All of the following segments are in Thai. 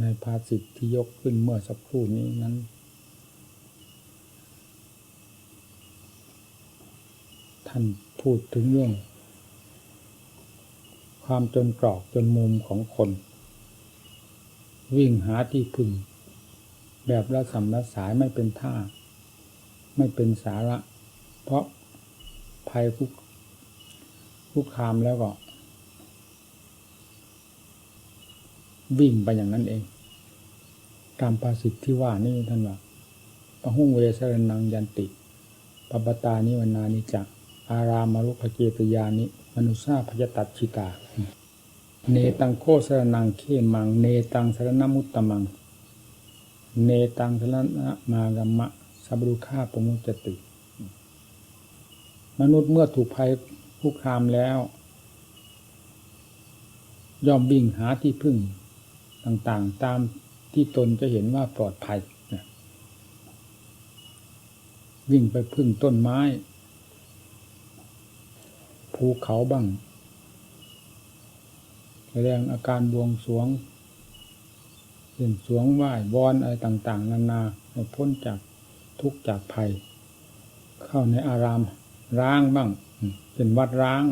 ในภาษิตที่ยกขึ้นเมื่อสักครู่นี้นั้น ท่านพูดถึงเรื่อง ความจนกรอกจนมุมของคน วิ่งหาที่พึ่ง แบบละสำละสายไม่เป็นท่า ไม่เป็นสาระ เพราะภัยคุกคุกคามแล้วก็ วิ่งไปอย่างนั้นเอง ตามภาษิตที่ว่านี่ท่านว่าปะหุ่งเวสรนังยันติปปตานิวนานิจักอารามรุภเกตยานิ มนุษาพยตัดชิตา เนตังโคสรนังเขมัง เนตังสรณมุตตมัง เนตังสรณมากรรมะสับรุฆาปมุจจติ มนุษย์เมื่อถูกภัยคุกคามแล้ว ย่อมวิ่งหาที่พึ่ง ต่างๆ ตามที่ตนจะเห็นว่าปลอดภัยวิ่งไปพึ่งต้นไม้ ภูเขาบ้าง แสดงอาการบวงสวงเล่นสวงไหว้วอนอะไรต่างๆ นานาให้พ้นจากทุกข์จากภัย เข้าในอารามร้างบ้าง เป็นวัดร้าง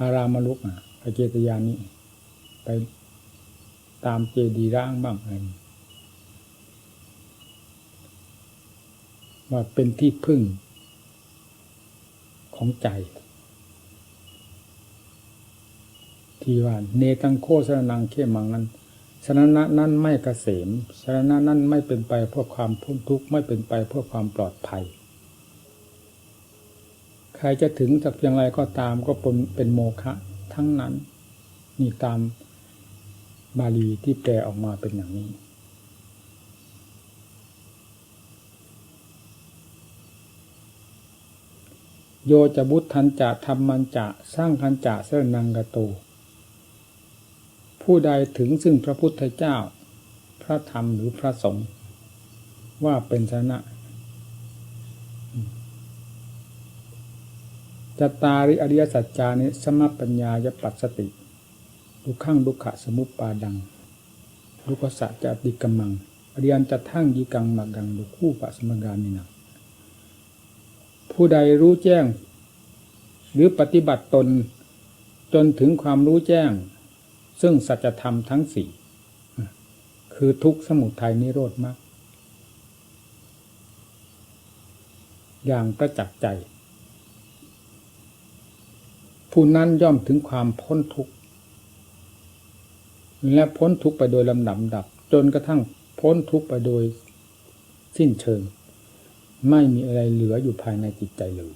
อารามมลุกอะเจตยานี้ ไป ตามเจดีร้างบ้างอะไรว่าเป็นที่พึ่งของใจ ที่ว่าเนตังโคสรนังเข้มังนั้นสรณะนั้นไม่เกษมสรณะนั้นไม่เป็นไปเพื่อความพ้นทุกข์ไม่เป็นไปเพื่อความปลอดภัย ใครจะถึงจากเพียงไรก็ตามก็เป็นเป็นโมฆะทั้งนั้นนี่ตาม บาลีที่แปลออกมาเป็นอย่างนี้ โยจะบุตทันจะทำมันจะสร้างคันจะเสนังกะโต ผู้ใดถึงซึ่งพระพุทธเจ้า พระธรรมหรือพระสงฆ์ว่าเป็นชนะจตาริอริยสัจจานิสมปัญญายปัสสติ ดุขังดุขะสมุปปาดังดุขสัจจติกมังอริยันจะทั้งยิกังมักกังดุคู่ปะสมกามินังผู้ใดรู้แจ้ง หรือปฏิบัติตน จนถึงความรู้แจ้ง ซึ่งสัจธรรมทั้งสี่คือทุกขสมุทัยนิโรธมรรคอย่างประจักษ์ใจ ผู้นั้นย่อมถึงความพ้นทุกข์ และพ้นทุกข์ไปโดยลำดับดับ จนกระทั่งพ้นทุกข์ไปโดยสิ้นเชิง ไม่มีอะไรเหลืออยู่ภายในจิตใจเลย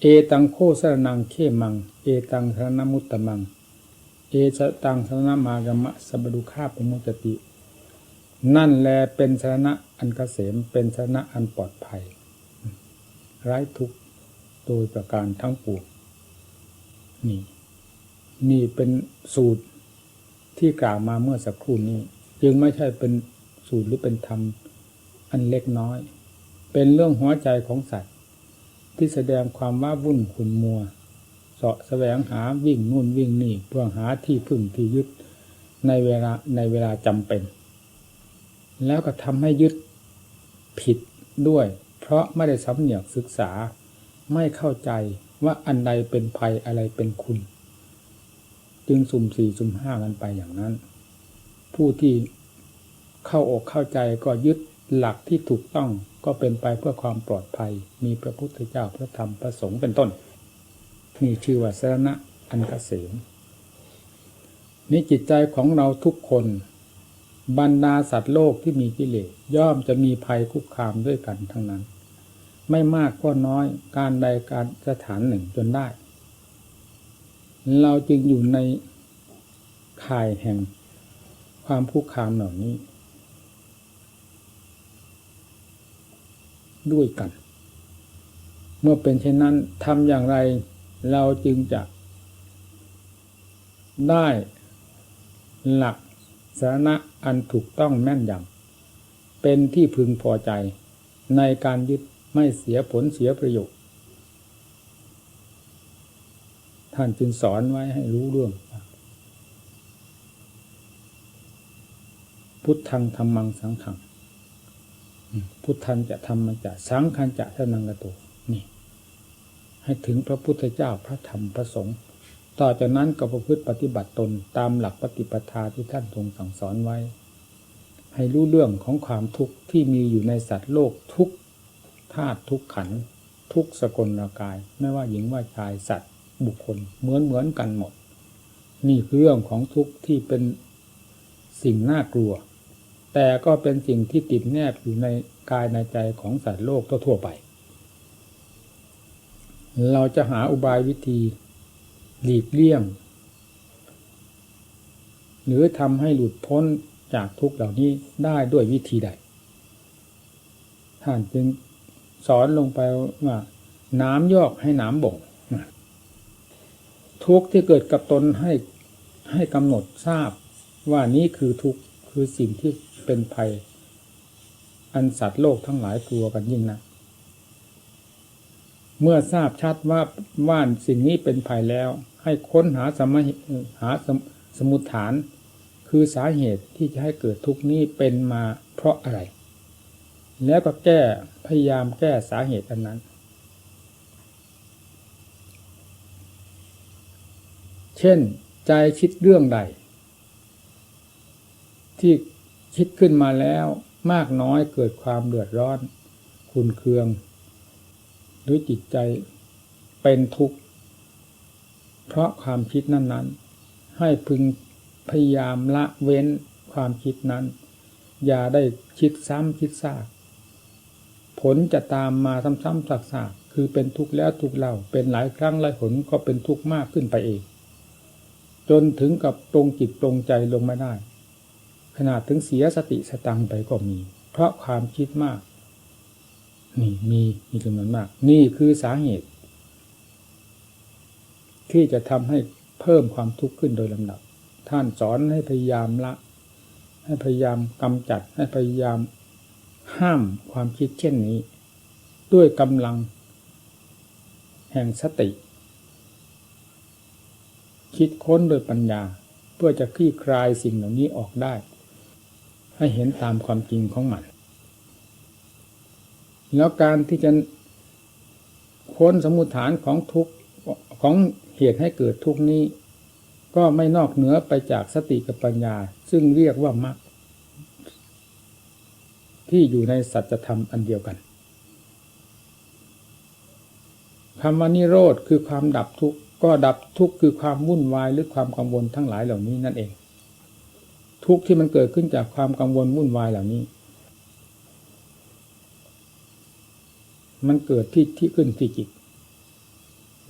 เอตังโคสรนังเขมัง เอตังสรณมุตตมัง เอสตังสรณมากรมะสบดุคาปมุจติ นั่นแลเป็นสรณะอันเกษมเป็นสรณะอันปลอดภัย ไร้ทุกข์โดยประการทั้งปวงนี่ นี่เป็นสูตรที่กล่าวมาเมื่อสักครู่นี้ จึงไม่ใช่เป็นสูตรหรือเป็นธรรมอันเล็กน้อย เป็นเรื่องหัวใจของสัตว์ ที่แสดงความว่าวุ่นขุนมัวเสาะแสวงหาวิ่งนู่นวิ่งนี่เพื่อหาที่พึ่งที่ยึดในเวลาในเวลาจำเป็น แล้วก็ทำให้ยึดผิดด้วย เพราะไม่ได้สำเนียกศึกษาไม่เข้าใจว่าอันใดเป็นภัยอะไรเป็นคุณ จึงสุ่มสี่สุ่มห้ากันไปอย่างนั้น ผู้ที่เข้าอกเข้าใจก็ยึดหลักที่ถูกต้องก็เป็นไปเพื่อความปลอดภัย มีพระพุทธเจ้าพระธรรมพระสงฆ์เป็นต้นนี่ชื่อว่าสรณะอันกเกษมนี่จิตใจของเราทุกคน บรรดาสัตว์โลกที่มีกิเลสย่อมจะมีภัยคุกคามด้วยกันทั้งนั้น ไม่มากก็น้อยการใดการสถานหนึ่งจนได้ เราจึงอยู่ในข่ายแห่งความคุกคามเหล่านี้ ด้วยกัน เมื่อเป็นเช่นนั้นทำอย่างไรเราจึงจะได้หลักสาระอันถูกต้องแม่นยำเป็นที่พึงพอใจในการยึดไม่เสียผลเสียประโยชน์ ท่านจึงสอนไว้ให้รู้เรื่องพุทธังธรรมังสังขัง พุทธันจะธรรมันจะสังขันจะสนังกโตนี่ ให้ถึงพระพุทธเจ้าพระธรรมพระสงฆ์ต่อจากนั้นก็ประพฤติปฏิบัติตนตามหลักปฏิปทาที่ท่านทรงสั่งสอนไว้ ให้รู้เรื่องของความทุกข์ที่มีอยู่ในสัตว์โลกทุกธาตุทุกขัน ทุกสกลกาย ไม่ว่าหญิงว่าชายสัตว์ บุคคลเหมือนเหมือนกันหมด นี่คือเรื่องของทุกข์ที่เป็นสิ่งน่ากลัว แต่ก็เป็นสิ่งที่ติดแนบอยู่ในกายในใจของสัตว์โลกทั่วไป เราจะหาอุบายวิธีหลีกเลี่ยง หรือทำให้หลุดพ้นจากทุกข์เหล่านี้ได้ด้วยวิธีใด ท่านจึงสอนลงไปว่าน้ำยอกให้น้ำบ่ง ทุกข์ที่เกิดกับตนให้ให้กำหนดทราบว่านี้คือทุกข์คือสิ่งที่เป็นภัย อันสัตว์โลกทั้งหลายกลัวกันยิ่งนะเมื่อทราบชัดว่าว่านสิ่งนี้เป็นภัยแล้ว ให้ค้นหาสมเหหาสมสมุฏฐาน คือสาเหตุที่จะให้เกิดทุกข์นี้เป็นมาเพราะอะไร แล้วก็แก้พยายามแก้สาเหตุอันนั้น เช่นใจคิดเรื่องใด ที่คิดขึ้นมาแล้วมากน้อยเกิดความเดือดร้อน คุณเคือง หรือจิตใจเป็นทุกข์ เพราะความคิดนั้น ๆ ให้พึงพยายามละเว้นความคิดนั้น อย่าได้คิดซ้ำคิดซาก ผลจะตามมาซ้ำๆซากๆคือเป็นทุกข์แล้วทุกข์เล่าเป็นหลายครั้งหลายผลก็เป็นทุกข์มากขึ้นไปเอง จนถึงกับตรงจิตตรงใจลงไม่ได้ ขนาดถึงเสียสติสตังไปก็มี เพราะความคิดมาก นี่มีมีจำนวนมาก นี่คือสาเหตุ ที่จะทำให้เพิ่มความทุกข์ขึ้นโดยลำดับ ท่านสอนให้พยายามละ ให้พยายามกำจัด ให้พยายามห้ามความคิดเช่นนี้ ด้วยกำลัง แห่งสติ คิดค้นโดยปัญญา เพื่อจะคลี่คลายสิ่งเหล่านี้ออกได้ ให้เห็นตามความจริงของมัน แล้วการที่จะค้นสมุฏฐานของทุกของเหตุให้เกิดทุกนี้ ก็ไม่นอกเหนือไปจากสติกับปัญญา ซึ่งเรียกว่ามรรคที่อยู่ในสัจธรรมอันเดียวกันคำว่านิโรธคือความดับทุกข์ ก็ดับทุกข์คือความวุ่นวายหรือความกังวลทั้งหลายเหล่านี้นั่นเอง ทุกข์ที่มันเกิดขึ้นจากความกังวลวุ่นวายเหล่านี้ มันเกิดที่ที่ขึ้นที่จิต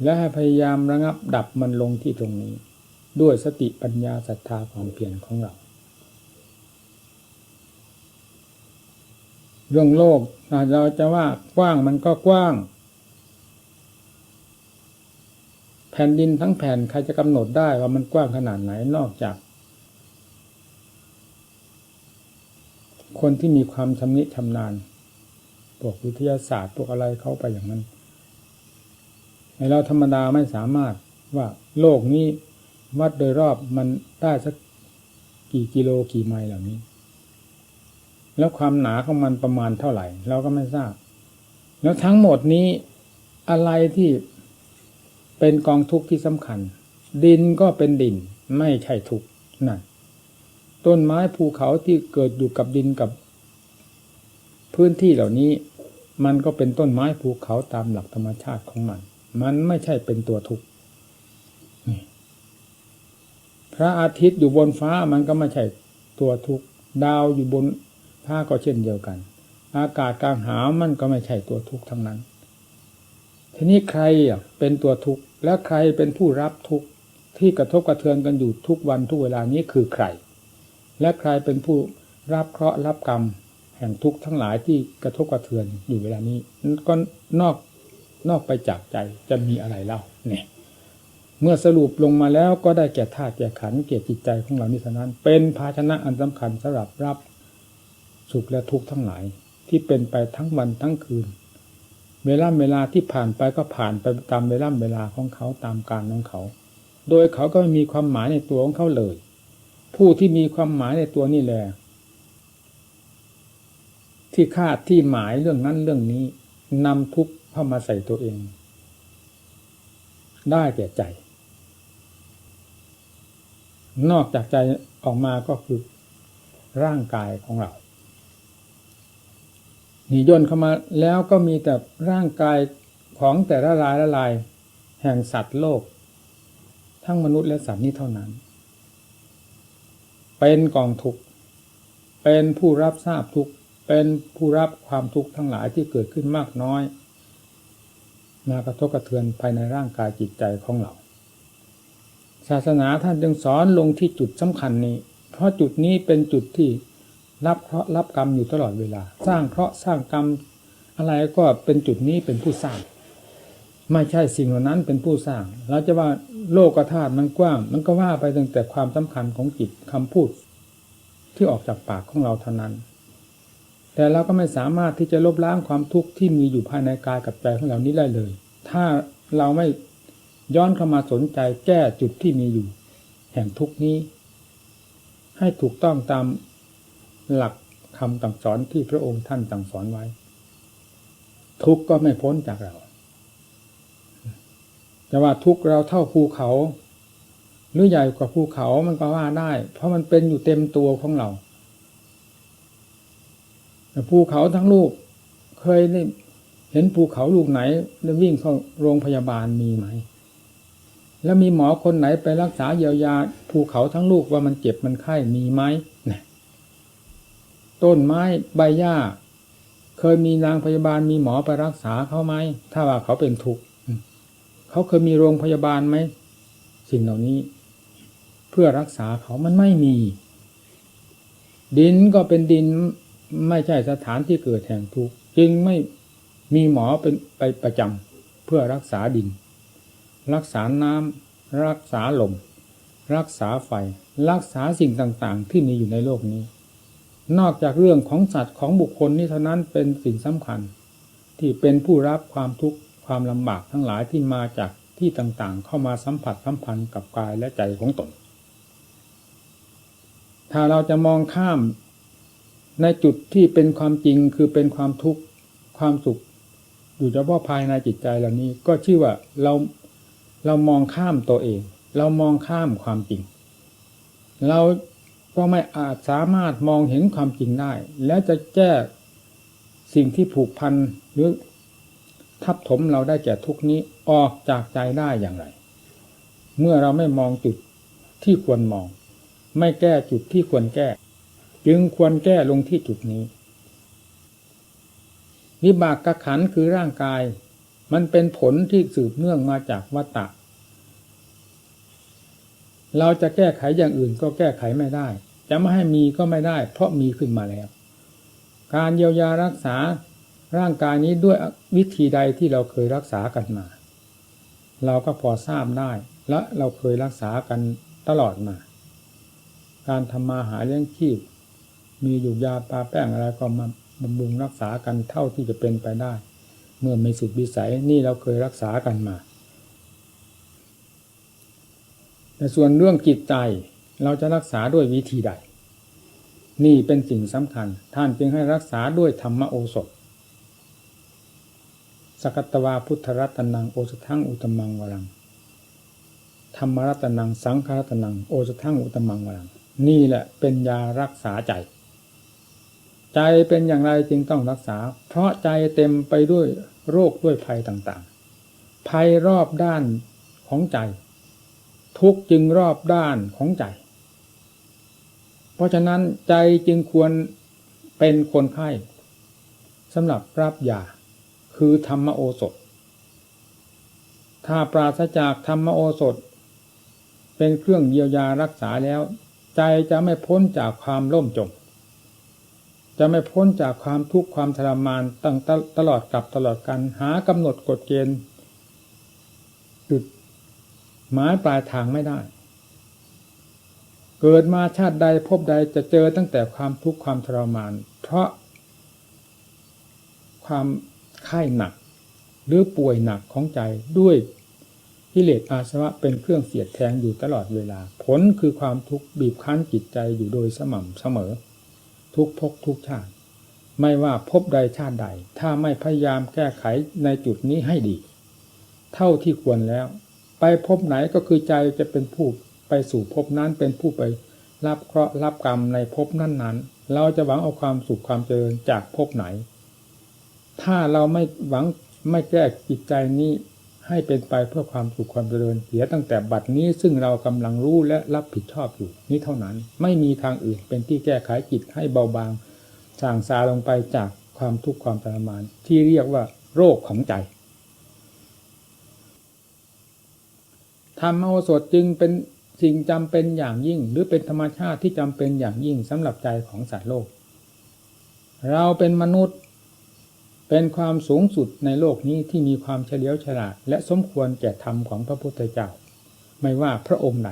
และให้พยายามระงับดับมันลงที่ตรงนี้ ด้วยสติปัญญาศรัทธาความเพียรของเรา เรื่องโลกเราจะว่ากว้างมันก็กว้าง แผ่นดินทั้งแผ่นใครจะกำหนดได้ว่ามันกว้างขนาดไหนนอกจาก คนที่มีความชำนิชำนาญพวกวิทยาศาสตร์พวกอะไรเข้าไปอย่างนั้นในเราธรรมดาไม่สามารถว่าโลกนี้วัดโดยรอบมันได้สักกี่กิโลกี่ไมล์เหล่านี้ แล้วความหนาของมันประมาณเท่าไหร่ เราก็ไม่ทราบ แล้วทั้งหมดนี้อะไรที่ เป็นกองทุกข์ที่สำคัญ ดินก็เป็นดินไม่ใช่ทุกข์นั่นต้นไม้ภูเขาที่เกิดอยู่กับดินกับ พื้นที่เหล่านี้ มันก็เป็นต้นไม้ภูเขาตามหลักธรรมชาติของมัน มันไม่ใช่เป็นตัวทุกข์พระอาทิตย์อยู่บนฟ้ามันก็ไม่ใช่ตัวทุกข์ดาวอยู่บนผ้าก็เช่นเดียวกัน อากาศกลางหามันก็ไม่ใช่ตัวทุกข์ทั้งนั้น ทีนี้ใครเป็นตัวทุกข์ และใครเป็นผู้รับทุกข์ที่กระทบกระเทือนกันอยู่ทุกวันทุกเวลานี้คือใคร และใครเป็นผู้รับเคราะห์รับกรรม แห่งทุกข์ทั้งหลายที่กระทบกระเทือนอยู่เวลานี้ก็นอกนอกไปจากใจจะมีอะไรเล่าเนี่ยเมื่อสรุปลงมาแล้วก็ได้แก่ธาตุแก่ขันธ์แก่จิตใจของเรานี้เท่านั้น เป็นภาชนะอันสำคัญสำหรับรับสุขและทุกข์ทั้งหลายที่เป็นไปทั้งวันทั้งคืน เวลาเวลาที่ผ่านไปก็ผ่านไปตามเวลาเวลาของเขาตามการของเขา โดยเขาก็ไม่มีความหมายในตัวของเขาเลย ผู้ที่มีความหมายในตัวนี่แหละที่คาดที่หมายเรื่องนั้นเรื่องนี้นำทุกข์เข้ามาใส่ตัวเอง ได้แก่ใจ นอกจากใจออกมาก็คือร่างกายของเรา นี่ย่นเข้ามาแล้วก็มีแต่ร่างกายของแต่ละลายละลาย แห่งสัตว์โลก ทั้งมนุษย์และสัตว์นี้เท่านั้น เป็นกองทุกข์เป็นผู้รับทราบทุกข์เป็นผู้รับความทุกข์ทั้งหลายที่เกิดขึ้นมากน้อย มากระทบกระเทือนภายในร่างกายจิตใจของเรา ศาสนาท่านจึงสอนลงที่จุดสำคัญนี้ เพราะจุดนี้เป็นจุดที่ รับเคราะห์รับกรรมอยู่ตลอดเวลา สร้างเคราะห์สร้างกรรมอะไรก็เป็นจุดนี้เป็นผู้สร้าง ไม่ใช่สิ่งเหล่านั้นเป็นผู้สร้างเราจะว่าโลกธาตุมันกว้าง มันก็ว่าไปตั้งแต่ความสำคัญของจิตคำพูด ที่ออกจากปากของเราเท่านั้น แต่เราก็ไม่สามารถที่จะลบล้างความทุกข์ที่มีอยู่ภายในกายกับใจของเรานี้ได้เลย ถ้าเราไม่ย้อนเข้ามาสนใจแก้จุดที่มีอยู่ แห่งทุกนี้ ให้ถูกต้องตาม หลักคำต่างสอนที่พระองค์ท่านต่างสอนไว้ ทุกก็ไม่พ้นจากเราจะว่าทุกเราเท่าภูเขา หรือใหญ่กว่าภูเขามันก็ว่าได้ เพราะมันเป็นอยู่เต็มตัวของเราภูเขาทั้งลูก เคยได้เห็นภูเขาลูกไหนได้วิ่งเข้าโรงพยาบาลมีไหม แล้วมีหมอคนไหนไปรักษาเยียวยาภูเขาทั้งลูกว่ามันเจ็บมันไข้มีไหมเนี่ย ต้นไม้ใบหญ้า เคยมีนางพยาบาลมีหมอไปรักษาเขาไหม ถ้าว่าเขาเป็นทุกข์เขาเคยมีโรงพยาบาลไหม สิ่งเหล่านี้ เพื่อรักษาเขามันไม่มี ดินก็เป็นดินไม่ใช่สถานที่เกิดแห่งทุกข์จึงไม่มีหมอเป็นไปประจำเพื่อรักษาดิน รักษาน้ำรักษาลม รักษาไฟ รักษาสิ่งต่างๆ ที่มีอยู่ในโลกนี้ นอกจากเรื่องของสัตว์ของบุคคลนี้เท่านั้นเป็นสิ่งสำคัญ ที่เป็นผู้รับความทุกข์ความลำบากทั้งหลายที่มาจากที่ต่างๆ เข้ามาสัมผัสสัมพันธ์กับกายและใจของตน ถ้าเราจะมองข้ามในจุดที่เป็นความจริงคือเป็นความทุกข์ความสุข อยู่เฉพาะภายในจิตใจเหล่านี้ก็ชื่อว่าเราเรามองข้ามตัวเอง เรามองข้ามความจริง เรา ก็ไม่อาจสามารถมองเห็นความจริงได้ แล้วจะแก้สิ่งที่ผูกพันหรือทับถมเราได้แก่ทุกนี้ออกจากใจได้อย่างไร เมื่อเราไม่มองจุดที่ควรมอง ไม่แก้จุดที่ควรแก้ จึงควรแก้ลงที่จุดนี้วิบากกขันคือร่างกาย มันเป็นผลที่สืบเนื่องมาจากวัตตะ เราจะแก้ไขอย่างอื่นก็แก้ไขไม่ได้ จะไม่ให้มีก็ไม่ได้ เพราะมีขึ้นมาแล้ว การเยียวยารักษาร่างกายนี้ด้วยวิธีใดที่เราเคยรักษากันมา เราก็พอทราบได้ และเราเคยรักษากันตลอดมา การทำมาหาเลี้ยงชีพ มีอยู่ยาปลาแป้งอะไรก็มาบำรุงรักษากันเท่าที่จะเป็นไปได้ เมื่อไม่สุดวิสัยนี่เราเคยรักษากันมา แต่ส่วนเรื่องจิตใจเราจะรักษาด้วยวิธีใด นี่เป็นสิ่งสำคัญ ท่านจึงให้รักษาด้วยธรรมโอสถ สกัตวาพุทธรัตนังโอสทังอุตมังวรัง ธรรมรัตนังสังฆรัตนังโอสทังอุตมังวรัง นี่แหละเป็นยารักษาใจ ใจเป็นอย่างไรจึงต้องรักษา เพราะใจเต็มไปด้วยโรคด้วยภัยต่างๆ ภัยรอบด้านของใจ ทุกจึงรอบด้านของใจ เพราะฉะนั้นใจจึงควรเป็นคนไข้สำหรับรับยาคือธรรมโอสถ ถ้าปราศจากธรรมโอสถ เป็นเครื่องเยียวยารักษาแล้ว ใจจะไม่พ้นจากความล่มจม จะไม่พ้นจากความทุกข์ความทรมานตั้งตลอดกับตลอดกันหากำหนดกฎเกณฑ์จุด หมายปลายทางไม่ได้ เกิดมาชาติใดพบใดจะเจอตั้งแต่ความทุกข์ความทรมาน เพราะ ความไข้หนัก หรือป่วยหนักของใจด้วยกิเลสอาสวะเป็นเครื่องเสียดแทงอยู่ตลอดเวลา ผลคือความทุกข์บีบคั้นจิตใจอยู่โดยสม่ำเสมอ ทุกภพทุกชาติ ไม่ว่าพบใดชาติใด ถ้าไม่พยายามแก้ไขในจุดนี้ให้ดี เท่าที่ควรแล้ว ไปพบไหนก็คือใจจะเป็นผู้ไปสู่พบนั้นเป็นผู้ไปรับเคราะห์รับกรรมในพบนั้นๆ เราจะหวังเอาความสุขความเจริญจากพบไหน ถ้าเราไม่หวังไม่แก้จิตใจนี้ให้เป็นไปเพื่อความสุขความเจริญเสียตั้งแต่บัดนี้ซึ่งเรากำลังรู้และรับผิดชอบอยู่นี้เท่านั้น ไม่มีทางอื่นเป็นที่แก้ไขจิตให้เบาบางสางซาลงไปจากความทุกข์ความทรมาน ที่เรียกว่าโรคของใจ ธรรมโอสถจึงเป็นสิ่งจำเป็นอย่างยิ่ง หรือเป็นธรรมชาติที่จำเป็นอย่างยิ่งสำหรับใจของสัตว์โลก เราเป็นมนุษย์เป็นความสูงสุดในโลกนี้ที่มีความเฉลียวฉลาด และสมควรแก่ธรรมของพระพุทธเจ้า ไม่ว่าพระองค์ใด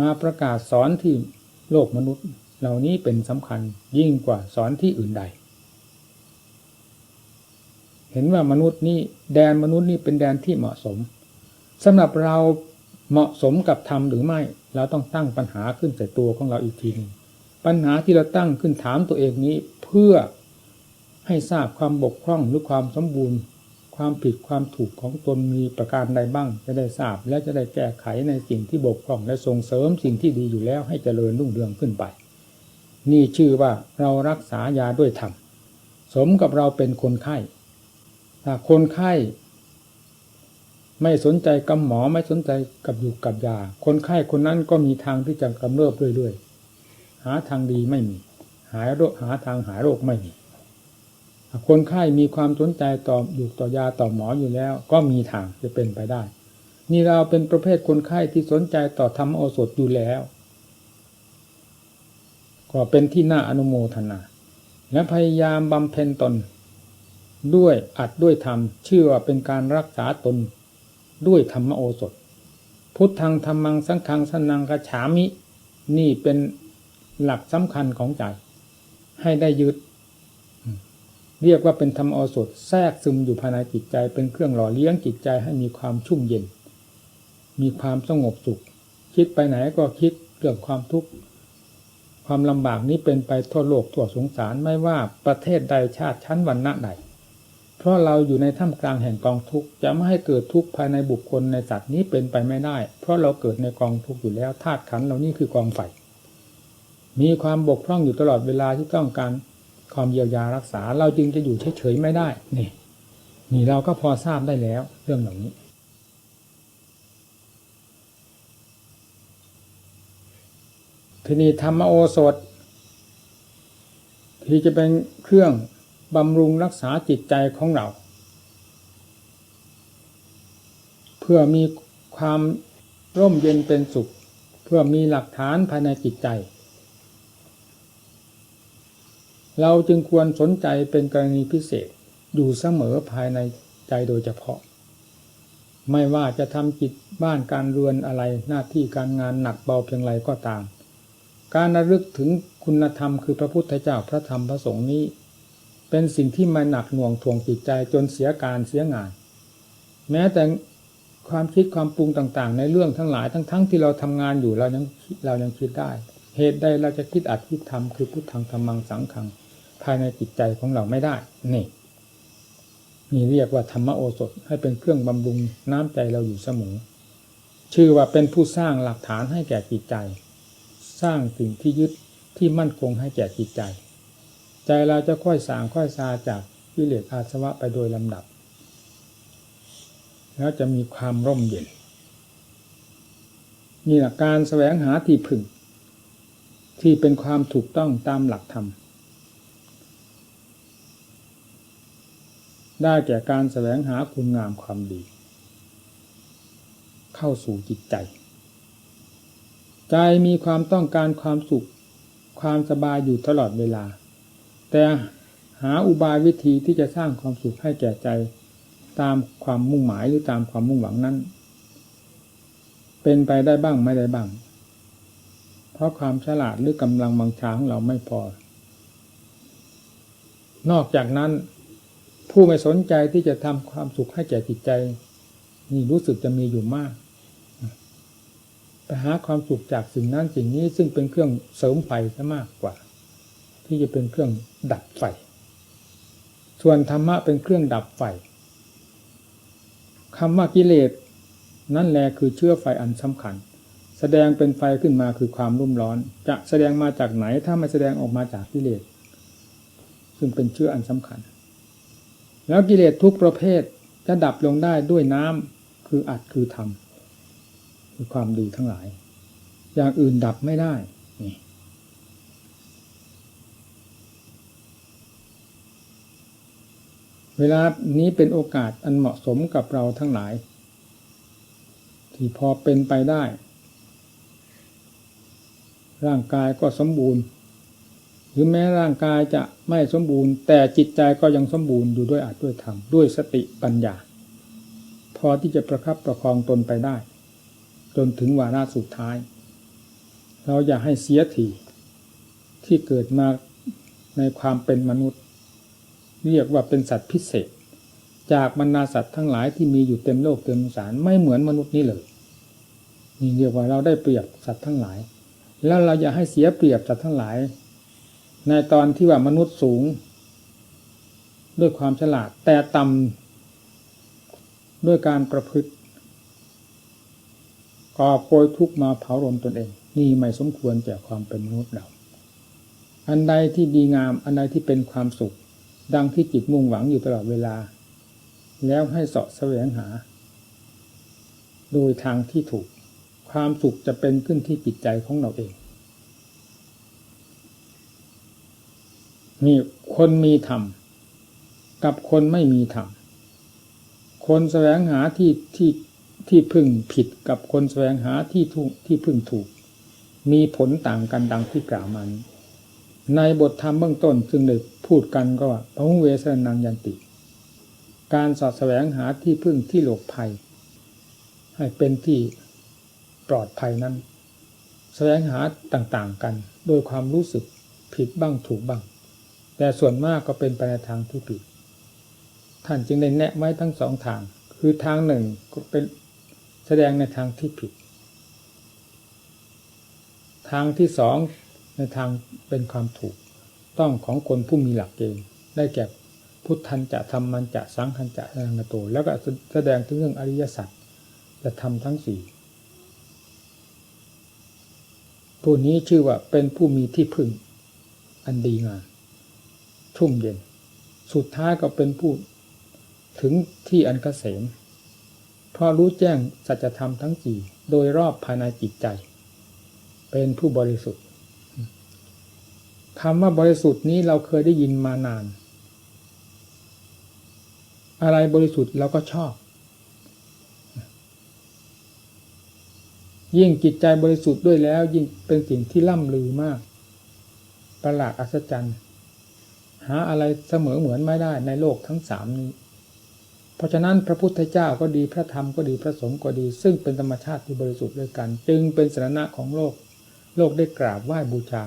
มาประกาศสอนที่โลกมนุษย์ เหล่านี้เป็นสำคัญยิ่งกว่าสอนที่อื่นใด เห็นว่ามนุษย์นี่แดนมนุษย์นี่เป็นแดนที่เหมาะสม สำหรับเราเหมาะสมกับธรรมหรือไม่ เราต้องตั้งปัญหาขึ้นใส่ตัวของเราอีกทีหนึงปัญหาที่เราตั้งขึ้นถามตัวเองนี้เพื่อให้ทราบความบกพร่องหรือความสมบูรณ์ ความผิดความถูกของตนมีประการใดบ้าง จะได้ทราบและจะได้แก้ไขในสิ่งที่บกพร่องและส่งเสริมสิ่งที่ดีอยู่แล้วให้เจริญรุ่งเรืองขึ้นไป นี่ชื่อว่าเรารักษายาด้วยธรรมสมกับเราเป็นคนไข้ถ้าคนไข้ ไม่สนใจกับหมอไม่สนใจกับอยู่กับยา คนไข้คนนั้นก็มีทางที่จะกำเริบเรื่อยๆ หาทางดีไม่มี หายโรคหาทางหายโรคไม่มี คนไข้มีความสนใจต่ออยู่ต่อยาต่อหมออยู่แล้ว ก็มีทางจะเป็นไปได้ นี่เราเป็นประเภทคนไข้ที่สนใจต่อธรรมโอสถอยู่แล้ว ก็เป็นที่น่าอนุโมทนา และพยายามบำเพ็ญตน ด้วยอัดด้วยธรรมเชื่อว่าเป็นการรักษาตน ด้วยธรรมโอสถ พุทธังธรรมังสังฆังสนังกระฉามิ นี่เป็นหลักสำคัญของใจ ให้ได้ยึด เรียกว่าเป็นธรรมโอสถ แทรกซึมอยู่ภายในจิตใจ เป็นเครื่องหล่อเลี้ยงจิตใจให้มีความชุ่มเย็น มีความสงบสุข คิดไปไหนก็คิดเรื่องความทุกข์ความลำบากนี้เป็นไปทั่วโลกทั่วสงสารไม่ว่าประเทศใดชาติชั้นวรรณะใด เพราะเราอยู่ในท่ามกลางแห่งกองทุกข์จะไม่ให้เกิดทุกข์ภายในบุคคลในสัตว์นี้เป็นไปไม่ได้ เพราะเราเกิดในกองทุกข์อยู่แล้วธาตุขันเรานี่คือกองไฟมีความบกพร่องอยู่ตลอดเวลาที่ต้องการความเยียวยารักษา เราจึงจะอยู่เฉยๆไม่ได้นี่นี่เราก็พอทราบได้แล้วเรื่องเหล่านี้ทีนี้ธรรมโอสถ ที่จะเป็นเครื่อง บำรุงรักษาจิตใจของเรา เพื่อมีความร่มเย็นเป็นสุข เพื่อมีหลักฐานภายในจิตใจ เราจึงควรสนใจเป็นกรณีพิเศษอยู่เสมอภายในใจโดยเฉพาะ ไม่ว่าจะทำจิตบ้านการเรือนอะไรหน้าที่การงานหนักเบาเพียงไรก็ตาม การระลึกถึงคุณธรรมคือพระพุทธเจ้าพระธรรมพระสงฆ์นี้ เป็นสิ่งที่มาหนักหน่วงทวงจิตใจจนเสียการเสียงาน แม้แต่ความคิดความปรุงต่างๆ ในเรื่องทั้งหลายทั้งๆทที่เราทำงานอยู่เรายังเรายังคิดได้ เหตุใดเราจะคิดอัดคิดทำคือพุทธังธรรมังสังขัง ภายในจิตใจของเราไม่ได้นี่นี่เรียกว่าธรรมโอสถให้เป็นเครื่องบำรุงน้ำใจเราอยู่เสมอชื่อว่าเป็นผู้สร้างหลักฐานให้แก่จิตใจ สร้างสิ่งที่ยึดที่มั่นคงให้แก่จิตใจ ใจเราจะค่อยสางค่อยซาจากวิเลศอาสวะไปโดยลำดับ แล้วจะมีความร่มเย็นนี่แหละการแสวงหาที่พึ่ง ที่เป็นความถูกต้องตามหลักธรรม ได้แก่การแสวงหาคุณงามความดี เข้าสู่จิตใจ ใจมีความต้องการความสุข ความสบายอยู่ตลอดเวลา แต่หาอุบายวิธีที่จะสร้างความสุขให้แก่ใจ ตามความมุ่งหมายหรือตามความมุ่งหวังนั้น เป็นไปได้บ้างไม่ได้บ้าง เพราะความฉลาดหรือกำลังบังชาของเราไม่พอ นอกจากนั้น ผู้ไม่สนใจที่จะทำความสุขให้แก่จิตใจ นี่รู้สึกจะมีอยู่มากไปหาความสุขจากสิ่งนั้นสิ่งนี้ซึ่งเป็นเครื่องเสริมไฟซะมากกว่า ที่จะเป็นเครื่องดับไฟ ส่วนธรรมะเป็นเครื่องดับไฟคำว่ากิเลสนั่นแหละคือเชื้อไฟอันสำคัญ แสดงเป็นไฟขึ้นมาคือความรุ่มร้อน จะแสดงมาจากไหนถ้าไม่แสดงออกมาจากกิเลสซึ่งเป็นเชื้ออันสำคัญ แล้วกิเลสทุกประเภทจะดับลงได้ด้วยน้ำคืออัดคือธรรมคือความดีทั้งหลาย อย่างอื่นดับไม่ได้นี่ เวลานี้เป็นโอกาสอันเหมาะสมกับเราทั้งหลาย ที่พอเป็นไปได้ ร่างกายก็สมบูรณ์ หรือแม้ร่างกายจะไม่สมบูรณ์ แต่จิตใจก็ยังสมบูรณ์อยู่ด้วยอาจด้วยธรรมด้วยสติปัญญา พอที่จะประคับประคองตนไปได้ จนถึงวาระสุดท้าย เราอย่าให้เสียทีที่เกิดมาในความเป็นมนุษย์ เรียกว่าเป็นสัตว์พิเศษ จากบรรดาสัตว์ทั้งหลายที่มีอยู่เต็มโลกเต็มสารไม่เหมือนมนุษย์นี้เลยนี่เรียกว่าเราได้เปรียบสัตว์ทั้งหลาย แล้วเราอย่าให้เสียเปรียบสัตว์ทั้งหลาย ในตอนที่ว่ามนุษย์สูง ด้วยความฉลาดแต่ต่ำด้วยการประพฤติก่อโพยทุกมาเผารมตนเอง นี่ไม่สมควรแก่ความเป็นมนุษย์เราอันใดที่ดีงาม อันใดที่เป็นความสุข ดังที่จิตมุ่งหวังอยู่ตลอดเวลา แล้วให้เสาะแสวงหา โดยทางที่ถูก ความสุขจะเป็นขึ้นที่จิตใจของเราเองนี่คนมีธรรมกับคนไม่มีธรรมคนแสวงหาที่ที่ที่พึ่งผิดกับคนแสวงหาที่ถูกที่พึ่งถูก มีผลต่างกันดังที่กล่าวมานี้ ในบทธรรมเบื้องต้นซึ่งได้พูดกันก็ว่าพระหุเวสนังยันติ การสอดแสวงหาที่พึ่งที่หลบภัย ให้เป็นที่ปลอดภัยนั้น แสวงหาต่างๆกัน โดยความรู้สึกผิดบ้างถูกบ้าง แต่ส่วนมากก็เป็นไปในทางที่ผิด ท่านจึงได้แนะไว้ทั้งสองทาง คือทางหนึ่งก็เป็นแสดงในทางที่ผิด ทางที่สอง ในทางเป็นความถูก ต้องของคนผู้มีหลักเกณฑ์ได้แก่พุทธันจะทำมันจะสังคันจะสังกโต แล้วก็แสดงถึงเรื่องอริยสัจจะทำทั้งสี่ผู้นี้ชื่อว่าเป็นผู้มีที่พึ่ง อันดีงามชุ่มเย็น สุดท้ายก็เป็นผู้ถึงที่อันกเกษมเพราะรู้แจ้งสัจธรรมทั้งสี่โดยรอบภายในจิตใจ เป็นผู้บริสุทธิ์ คำว่าบริสุทธิ์นี้เราเคยได้ยินมานาน อะไรบริสุทธิ์เราก็ชอบ ยิ่งจิตใจบริสุทธิ์ด้วยแล้ว ยิ่งเป็นสิ่งที่ล่ำลือมาก ประหลาดอัศจรรย์ หาอะไรเสมอเหมือนไม่ได้ในโลกทั้งสามนี้ เพราะฉะนั้นพระพุทธเจ้าก็ดีพระธรรมก็ดีพระสงฆ์ก็ดี ซึ่งเป็นธรรมชาติที่บริสุทธิ์ด้วยกัน จึงเป็นสานะของโลก โลกได้กราบไหว้บูชา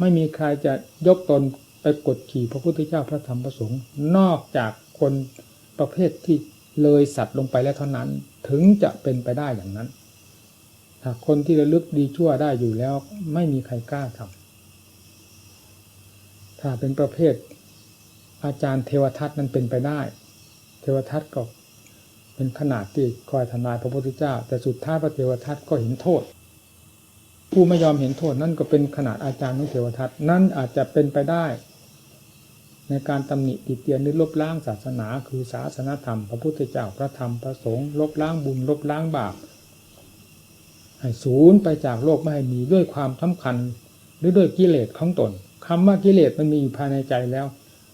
ไม่มีใครจะยกตนไปกดขี่พระพุทธเจ้าพระธรรมพระสงฆ์นอกจากคนประเภทที่เลยสัตว์ลงไปแล้วเท่านั้น ถึงจะเป็นไปได้อย่างนั้นถ้าคนที่ระลึกดีชั่วได้อยู่แล้ว ไม่มีใครกล้าทำถ้าเป็นประเภท อาจารย์เทวทัตนั้นเป็นไปได้ เทวทัตก็เป็นขนาดที่คอยทำลายพระพุทธเจ้า แต่สุดท้ายพระเทวทัตก็เห็นโทษ ผู้ไม่ยอมเห็นโทษนั่นก็เป็นขนาดอาจารย์ของเทวทัตนั่นอาจจะเป็นไปได้ ในการตำหนิติเตียนหรือลบล้างศาสนา คือศาสนาธรรม พระพุทธเจ้าพระธรรมพระสงฆ์ลบล้างบุญลบล้างบาปให้ศูนย์ไปจากโลกไม่ให้มีด้วยความสำคัญ หรือด้วยกิเลสของตนคำว่ากิเลสมันมีอยู่ภายในใจแล้ว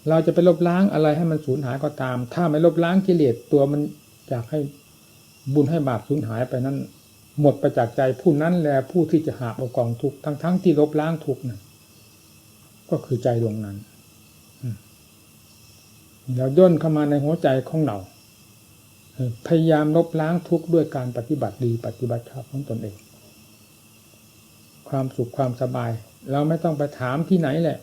เราจะไปลบล้างอะไรให้มันสูญหายก็ตาม ถ้าไม่ลบล้างกิเลสตัวมันอยากให้บุญให้บาปสูญหายไปนั้น หมดประจากใจผู้นั้นแลผู้ที่จะหาเอากองทุกทั้งทั้งที่ลบล้างทุกนั้นก็คือใจดวงนั้นเราย่นเข้ามาในหัวใจของเราพยายามลบล้างทุกข์ด้วยการปฏิบัติดีปฏิบัติชอบของตนเอง ความสุขความสบาย เราไม่ต้องไปถามที่ไหนแหละ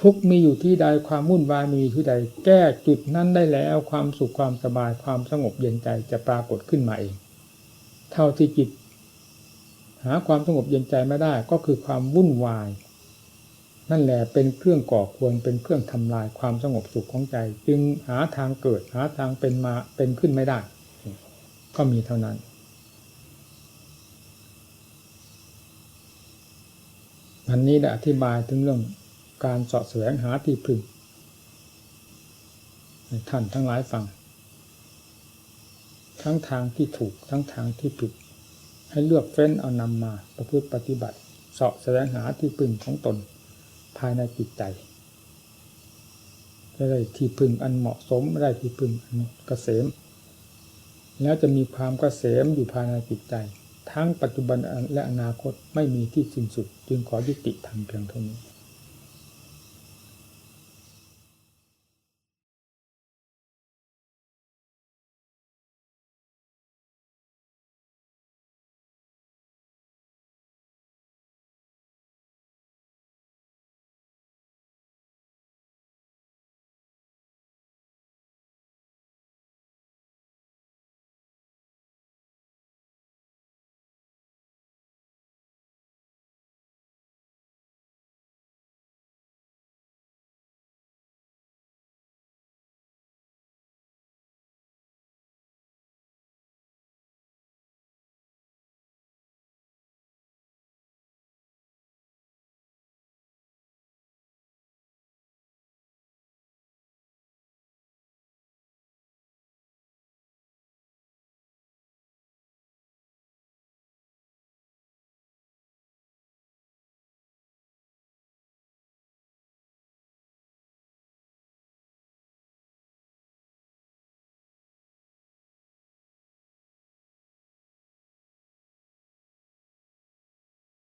ทุกมีอยู่ที่ใดความวุ่นวายมีที่ใด แก้จุดนั้นได้แล้ว ความสุขความสบายความสงบเย็นใจจะปรากฏขึ้นมาเอง เท่าที่จิต หาความสงบเย็นใจไม่ได้ก็คือความวุ่นวาย นั่นแหละเป็นเครื่องก่อควรเป็นเครื่องทำลายความสงบสุขของใจ จึงหาทางเกิดหาทางเป็นมาเป็นขึ้นไม่ได้ ก็มีเท่านั้นอันนี้ได้อธิบายถึงเรื่องการเสาะแสวงหาที่พึ่งให้ท่านทั้งหลายฟัง ทั้งทางที่ถูกทั้งทางที่ผิด ให้เลือกเฟ้นเอานำมาประพฤติปฏิบัติเสาะแสวงหาที่พึ่งของตนภายในจิตใจจะได้ที่พึ่งอันเหมาะสมได้ที่พึ่งอันเกษม แล้วจะมีความเกษมอยู่ภายในจิตใจ ทั้งปัจจุบันและอนาคตไม่มีที่สิ้นสุด จึงขอยุติธรรมเพียงเท่านี้